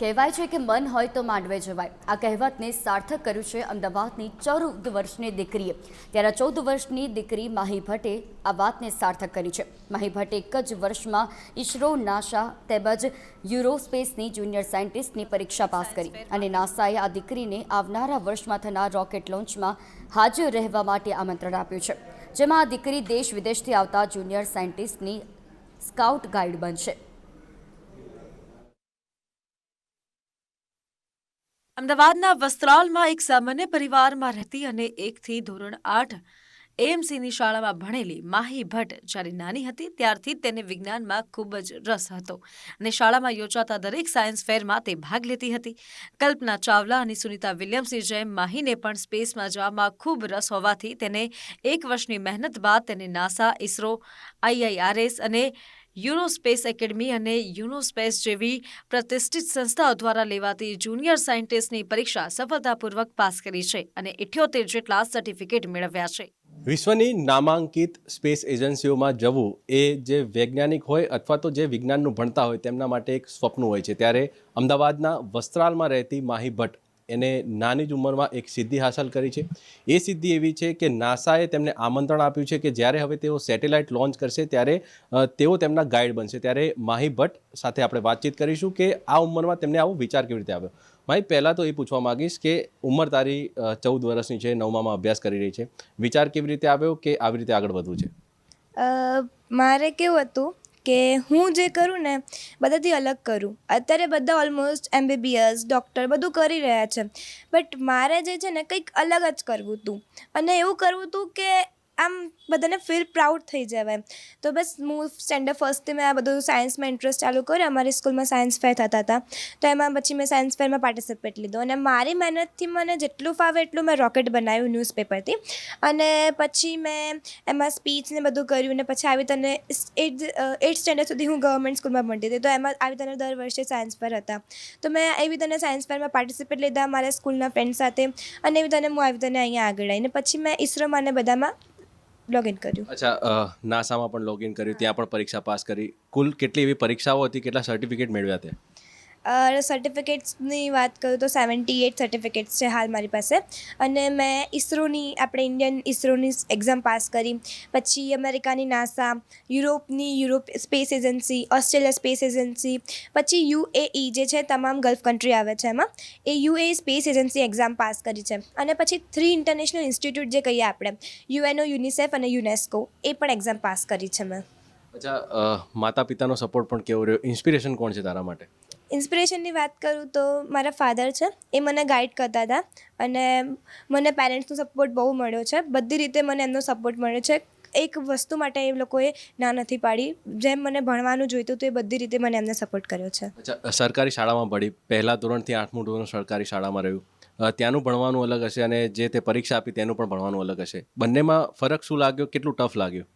કહેવાય છે કે મન હોય તો માંડવે જવાય. આ કહેવતને સાર્થક કર્યું છે અમદાવાદની ચૌદ વર્ષની દીકરીએ. ત્યારે ચૌદ વર્ષની દીકરી માહી ભટ્ટે આ વાતને સાર્થક કરી છે. માહી ભટ્ટ એક જ વર્ષમાં ઇસરો નાસા તેમજ યુરોસ્પેસની જુનિયર સાયન્ટિસ્ટની પરીક્ષા પાસ કરી. અને નાસાએ આ દીકરીને આવનારા વર્ષમાં થનાર રોકેટ લોન્ચમાં હાજર રહેવા માટે આમંત્રણ આપ્યું છે. જેમાં આ દીકરી દેશ વિદેશથી આવતા જુનિયર સાયન્ટિસ્ટની સ્કાઉટ ગાઈડ બનશે. અમદાવાદના વસ્ત્રાલમાં એક સામાન્ય પરિવારમાં રહેતી અને એકથી ધોરણ આઠ એએમસીની શાળામાં ભણેલી માહી ભટ્ટ જ્યારે નાની હતી ત્યારથી તેને વિજ્ઞાનમાં ખૂબ જ રસ હતો અને શાળામાં યોજાતા દરેક સાયન્સ ફેરમાં તે ભાગ લેતી હતી. કલ્પના ચાવલા અને સુનિતા વિલિયમ્સની જેમ માહીને પણ સ્પેસમાં જવામાં ખૂબ રસ હોવાથી તેને એક વર્ષની મહેનત બાદ તેને નાસા, ઇસરો, આઈઆઈઆરએસ અને યુરોસ્પેસ એકેડમી અને યુનોસ્પેસ જેવી પ્રતિષ્ઠિત સંસ્થાઓ દ્વારા લેવાતી જુનિયર સાયન્ટિસ્ટની પરીક્ષા સફળતાપૂર્વક પાસ કરી છે અને ઇઠ્યોતેર જેટલા સર્ટિફિકેટ મેળવ્યા છે. વિશ્વની નામાંકિત સ્પેસ એજન્સીઓમાં જવું એ જે વૈજ્ઞાનિક હોય અથવા તો જે વિજ્ઞાનનું ભણતા હોય તેમના માટે એક સ્વપ્ન હોય છે. ત્યારે અમદાવાદના વસ્ત્રાલમાં રહેતી માહી ભટ્ટ એને નાની જ ઉંમરમાં એક સિદ્ધિ હાંસલ કરી છે. એ સિદ્ધિ એવી છે કે નાસાએ તેમને આમંત્રણ આપ્યું છે કે જ્યારે હવે તેઓ સેટેલાઇટ લોન્ચ કરશે ત્યારે તેઓ તેમના ગાઈડ બનશે. ત્યારે માહી ભટ્ટ સાથે આપણે વાતચીત કરીશું કે આ ઉંમરમાં તેમને આવો વિચાર કેવી રીતે આવ્યો. માહી, પહેલાં તો એ પૂછવા માંગીશ કે ઉંમર તારી ચૌદ વર્ષની છે, નવમામાં અભ્યાસ કરી રહી છે. વિચાર કેવી રીતે આવ્યો કે આવી રીતે આગળ વધવું છે? મારે કેવું હતું કે હું જે કરું ને, બધાથી અલગ કરું. અત્યારે બધા ઓલમોસ્ટ એમબીબીએસ ડૉક્ટર બધું કરી રહ્યા છે. બટ મારે જે છે ને કંઈક અલગ જ કરવું હતું અને એવું કરવું હતું કે આમ બધાને ફીલ પ્રાઉડ થઈ જવાય તો બસ હું સ્ટેન્ડર્ડ ફર્સ્ટથી મેં આ બધું સાયન્સમાં ઇન્ટરેસ્ટ ચાલુ કર્યો. અમારી સ્કૂલમાં સાયન્સ ફેર થતા હતા. તો એમાં પછી મેં સાયન્સ ફેરમાં પાર્ટિસિપેટ લીધો. અને મારી મહેનતથી મને જેટલું ફાવે એટલું મેં રોકેટ બનાવ્યું ન્યૂઝપેપરથી અને પછી મેં એમાં સ્પીચ ને બધું કર્યું ને પછી આવી તને એટ એટ સ્ટેન્ડર્ડ સુધી હું ગવર્મેન્ટ સ્કૂલમાં ભણતી હતી. તો એમાં આવી તને દર વર્ષે સાયન્સ ફેર હતા. તો મેં એવી તને સાયન્સ ફેરમાં પાર્ટિસિપેટ લીધા મારા સ્કૂલના ફ્રેન્ડ સાથે. અને એવી તને હું આવી તને અહીંયા આગળ આવીને પછી મેં ઇસરોમાં ને બધામાં લોગિન કર્યું. અચ્છા નાસામાં પણ લોગિન કર્યું, ત્યાં પણ પરીક્ષા પાસ કરી. કુલ કેટલી એવી પરીક્ષાઓ હતી, કેટલા સર્ટિફિકેટ મેળવ્યા તે? સર્ટિફિકેટ્સની વાત કરું તો સેવન્ટી એટ સર્ટિફિકેટ્સ છે હાલ મારી પાસે. અને મેં ઇસરોની, આપણે ઇન્ડિયન ઇસરોની એક્ઝામ પાસ કરી. પછી અમેરિકાની NASA યુરોપની Europe space agency Australia space agency પછી યુએઈ જે છે તમામ ગલ્ફ કન્ટ્રી આવે છે એમાં. એ UAE space agency exam pass કરી છે. અને પછી થ્રી ઇન્ટરનેશનલ ઇન્સ્ટિટ્યૂટ જે કહીએ આપણે, યુએનઓ, યુનિસેફ અને યુનેસ્કો, એ પણ એક્ઝામ પાસ કરી છે મેં. અચ્છા માતા પિતાનો સપોર્ટ પણ કેવો રહ્યો? ઇન્સ્પિરેશન કોણ છે તારા માટે? ઇન્સ્પિરેશનની વાત કરું તો મારા ફાધર છે એ મને ગાઈડ કરતા હતા અને મને પેરેન્ટ્સનો સપોર્ટ બહુ મળ્યો છે. બધી રીતે મને એમનો સપોર્ટ મળ્યો છે. એક વસ્તુ માટે એ લોકોએ ના નથી પાડી. જેમ મને ભણવાનું જોઈતું હતું એ બધી રીતે મને એમને સપોર્ટ કર્યો છે. સરકારી શાળામાં ભણી પહેલા ધોરણથી આઠમું ધોરણ સરકારી શાળામાં રહ્યું. ત્યાંનું ભણવાનું અલગ હશે અને જે તે પરીક્ષા આપી તેનું પણ ભણવાનું અલગ હશે. બંનેમાં ફરક શું લાગ્યો? કેટલું ટફ લાગ્યું?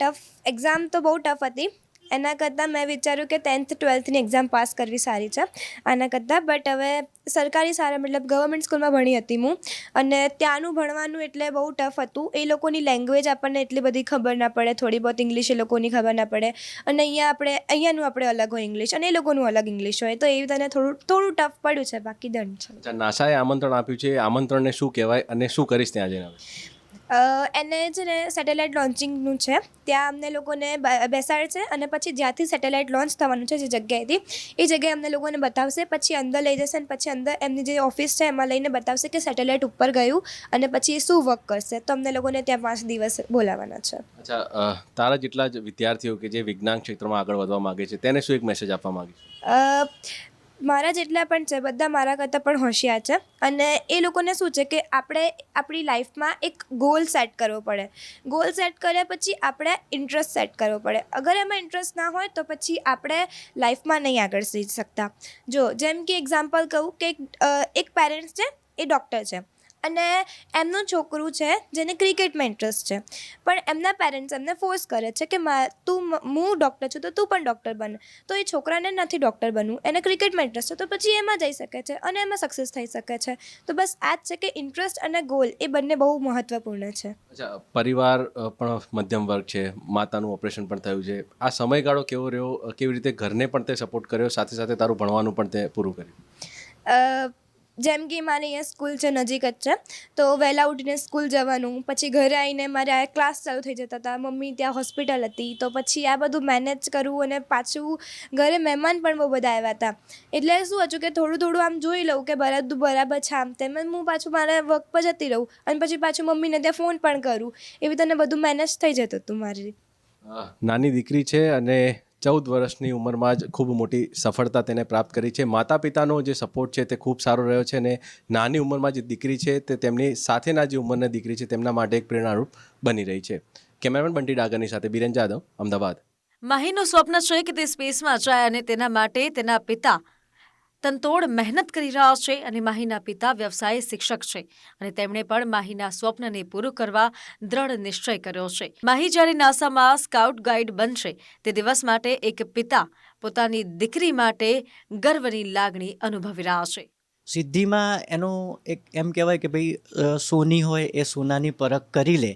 ટફ એક્ઝામ તો બહુ ટફ હતી. એના કરતાં મેં વિચાર્યું કે ટેન્થ ટ્વેલ્થની એક્ઝામ પાસ કરવી સારી છે આના કરતાં. બટ હવે સરકારી સારા મતલબ ગવર્મેન્ટ સ્કૂલમાં ભણી હતી હું અને ત્યાંનું ભણવાનું એટલે બહુ ટફ હતું. એ લોકોની લેંગ્વેજ આપણને એટલી બધી ખબર ના પડે, થોડી બહુ ઇંગ્લિશ એ લોકોની ખબર ના પડે અને અહીંયા આપણે, અહીંયાનું આપણે અલગ હોય ઇંગ્લિશ અને એ લોકોનું અલગ ઇંગ્લિશ હોય. તો એ તને થોડું થોડું ટફ પડ્યું છે, બાકી દંડ છે. નાસાએ આમંત્રણ આપ્યું છે. આમંત્રણને શું કહેવાય અને શું કરીશ ત્યાં જઈને એને છે ને સેટેલાઇટ લોન્ચિંગનું છે. ત્યાં અમને લોકોને બેસાડે છે અને પછી જ્યાંથી સેટેલાઇટ લોન્ચ થવાનું છે જે જગ્યાએથી એ જગ્યાએ અમને લોકોને બતાવશે. પછી અંદર લઈ જશે અને પછી અંદર એમની જે ઓફિસ છે એમાં લઈને બતાવશે કે સેટેલાઇટ ઉપર ગયું અને પછી એ શું વર્ક કરશે. તો અમને લોકોને ત્યાં પાંચ દિવસ બોલાવવાના છે. અચ્છા તારા જેટલા જ વિદ્યાર્થીઓ કે જે વિજ્ઞાન ક્ષેત્રમાં આગળ વધવા માંગે છે તેને શું એક મેસેજ આપવા માગે અ, મારા જેટલા પણ છે બધા મારા કરતાં પણ હોશિયાર છે. અને એ લોકોને શું છે કે આપણે આપણી લાઈફમાં એક ગોલ સેટ કરવો પડે. ગોલ સેટ કર્યા પછી આપણે ઇન્ટરેસ્ટ સેટ કરવો પડે. અગર એમાં ઇન્ટરેસ્ટ ના હોય તો પછી આપણે લાઈફમાં નહીં આગળ જઈ શકતા. જો જેમ કે એક્ઝામ્પલ કહું કે એક, પેરેન્ટ્સ છે એ ડૉક્ટર છે. અને એમનું છોકરું છે જેને ક્રિકેટમાં ઇન્ટરેસ્ટ છે. પણ એમના પેરેન્ટ્સ એમને ફોર્સ કરે છે કે મા તું હું ડૉક્ટર છું તો તું પણ ડૉક્ટર બન. તો એ છોકરાને નથી ડૉક્ટર બનવું. એને ક્રિકેટમાં ઇન્ટરેસ્ટ છે તો પછી એમાં જઈ શકે છે અને એમાં સક્સેસ થઈ શકે છે. તો બસ આ જ છે કે ઇન્ટરેસ્ટ અને ગોલ એ બંને બહુ મહત્ત્વપૂર્ણ છે. અચ્છા પરિવાર પણ મધ્યમ વર્ગ છે માતાનું ઓપરેશન પણ થયું છે. આ સમયગાળો કેવો રહ્યો? કેવી રીતે ઘરને પણ તે સપોર્ટ કર્યો? સાથે સાથે તારું ભણવાનું પણ તે પૂરું કર્યું? જેમ કે મારે અહીંયા સ્કૂલ છે નજીક જ છે. તો વહેલા ઉઠીને સ્કૂલ જવાનું, પછી ઘરે આવીને મારે આ ક્લાસ ચાલુ થઈ જતા હતા. મમ્મી ત્યાં હોસ્પિટલ હતી. તો પછી આ બધું મેનેજ કરવું અને પાછું ઘરે મહેમાન પણ બહુ બધા આવ્યા હતા. એટલે શું હતું કે થોડું થોડું આમ જોઈ લઉં કે બધું બરાબર છે આમ. તેમ હું પાછું મારા વર્ક પર જતી રહું અને પછી પાછું મમ્મીને ત્યાં ફોન પણ કરું. એવી તને બધું મેનેજ થઈ જતું હતું મારી. નાની દીકરી છે અને ચૌદ વર્ષની ઉંમરમાં જ ખૂબ મોટી સફળતા તેને પ્રાપ્ત કરી છે. માતા પિતાનો જે સપોર્ટ છે તે ખૂબ સારો રહ્યો છે અને નાની ઉંમરમાં જે દીકરી છે તે તેમની સાથેના જે ઉંમરની દીકરી છે તેમના માટે એક પ્રેરણારૂપ બની રહી છે. કેમેરામેન બંટી ડાગરની સાથે બિરેન જાદવ, અમદાવાદ. માહીનું સ્વપ્ન છે કે તે સ્પેસમાં જાય અને તેના માટે તેના પિતા તનતોડ મહેનત કરી રહ્યા છે અને માહીના પિતા વ્યવસાય શિક્ષક છે અને તેમણે પણ માહીના સ્વપ્નને પૂરું કરવા દ્રઢ નિશ્ચય કર્યો છે. માહી જ્યારે નાસામાં સ્કાઉટ ગાઈડ બનશે તે દિવસ માટે એક પિતા પોતાની દીકરી માટે ગર્વની લાગણી અનુભવી રહ્યા છે. સિદ્ધિમાં એનો એક એમ કહેવાય કે ભાઈ સોની હોય એ સોનાની પરખ કરી લે.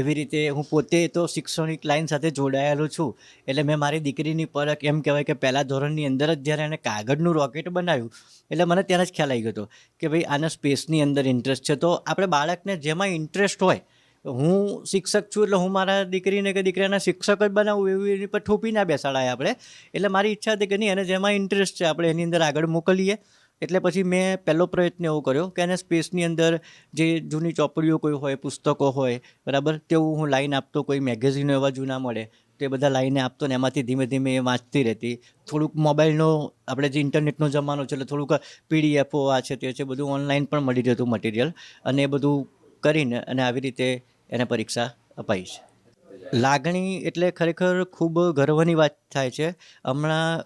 એવી રીતે હું પોતે તો શૈક્ષણિક લાઈન સાથે જોડાયેલો છું. એટલે મેં મારી દીકરીની પરખ એમ કહેવાય કે પહેલાં ધોરણની અંદર જ જ્યારે એને કાગળનું રોકેટ બનાવ્યું, એટલે મને ત્યારે જ ખ્યાલ આવી ગયો હતો કે ભાઈ આને સ્પેસની અંદર ઇન્ટરેસ્ટ છે. તો આપણે બાળકને જેમાં ઇન્ટરેસ્ટ હોય, હું શિક્ષક છું એટલે હું મારા દીકરીને કે દીકરાના શિક્ષક જ બનાવું એવી એની પર થોપી ના બેસાડાય આપણે. એટલે મારી ઈચ્છા હતી કે નહીં, એને જેમાં ઇન્ટરેસ્ટ છે, આપણે એની અંદર આગળ મોકલીએ. એટલે પછી મેં પહેલો પ્રયત્ન એવો કર્યો કે એને સ્પેસની અંદર જે જૂની ચોપડીઓ કોઈ હોય, પુસ્તકો હોય, બરાબર, તેવું હું લાઈન આપતો, કોઈ મેગેઝિનો એવા જૂના મળે, તે બધા લાઈને આપતો ને એમાંથી ધીમે ધીમે એ વાંચતી રહેતી. થોડુંક મોબાઈલનો આપણે જે ઇન્ટરનેટનો જમાનો છે એટલે થોડુંક પીડીએફઓ આ છે, તે છે, બધું ઓનલાઈન પણ મળી રહેતું મટીરિયલ અને એ બધું કરીને અને આવી રીતે એને પરીક્ષા અપાઈ છે. લાગણી એટલે ખરેખર ખૂબ ગર્વની વાત થાય છે. હમણાં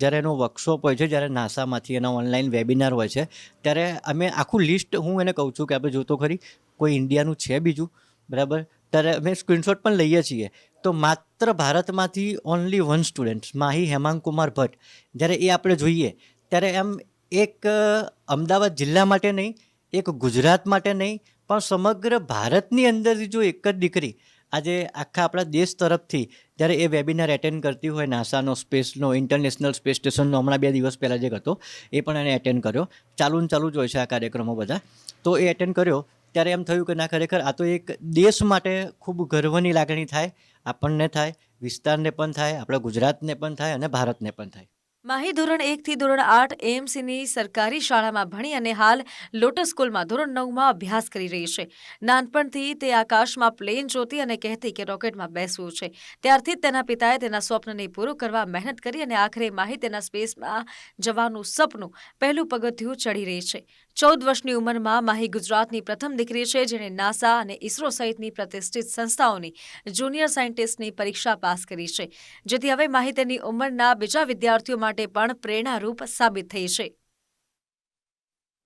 જ્યારે એનો વર્કશોપ હોય છે, જ્યારે નાસામાંથી એના ઓનલાઈન વેબિનાર હોય છે, ત્યારે અમે આખું લિસ્ટ હું એને કહું છું કે આપણે જોતો ખરી, કોઈ ઇન્ડિયાનું છે બીજું, બરાબર? ત્યારે અમે સ્ક્રીનશોટ પણ લઈએ છીએ. તો માત્ર ભારતમાંથી only one student Mahi Hemang Kumar Bhatt. જ્યારે એ આપણે જોઈએ, ત્યારે એમ એક અમદાવાદ જિલ્લા માટે નહીં, એક ગુજરાત માટે નહીં, પણ સમગ્ર ભારતની અંદરથી જો એક જ દીકરી આજે આખા આપણા દેશ તરફથી જ્યારે એ વેબિનાર એટેન્ડ કરતી હોય નાસાનો સ્પેસનો ઇન્ટરનેશનલ સ્પેસ સ્ટેશનનો હમણાં બે દિવસ પહેલાં જે હતો, એ પણ એને એટેન્ડ કર્યો. ચાલુ ને ચાલુ જ હોય છે આ કાર્યક્રમો બધા. તો એ એટેન્ડ કર્યો. ત્યારે એમ થયું કે ના, ખરેખર આ તો એક દેશ માટે ખૂબ ગર્વની લાગણી થાય, આપણને થાય, વિસ્તારને પણ થાય, આપણા ગુજરાતને પણ થાય અને ભારતને પણ થાય. માહી ધોરણ એકથી ધોરણ આઠ એએમસીની સરકારી શાળામાં ભણી અને હાલ લોટસ સ્કૂલમાં ધોરણ નવમાં અભ્યાસ કરી રહી છે. નાનપણથી તે આકાશમાં પ્લેન જોતી અને કહેતી કે રોકેટમાં બેસવું છે. ત્યારથી જ તેના પિતાએ તેના સ્વપ્નને પૂરું કરવા મહેનત કરી અને આખરે માહી તેના સ્પેસમાં જવાનું સપનું પહેલું પગથિયું ચડી રહી છે. ચૌદ વર્ષની ઉંમરમાં માહી ગુજરાતની પ્રથમ દીકરી છે, જેણે નાસા અને ઇસરો સહિતની પ્રતિષ્ઠિત સંસ્થાઓની જુનિયર સાયન્ટિસ્ટની પરીક્ષા પાસ કરી છે, જેથી હવે માહી તેની ઉંમરના બીજા વિદ્યાર્થીઓ માટે પણ પ્રેરણારૂપ સાબિત થઈ છે.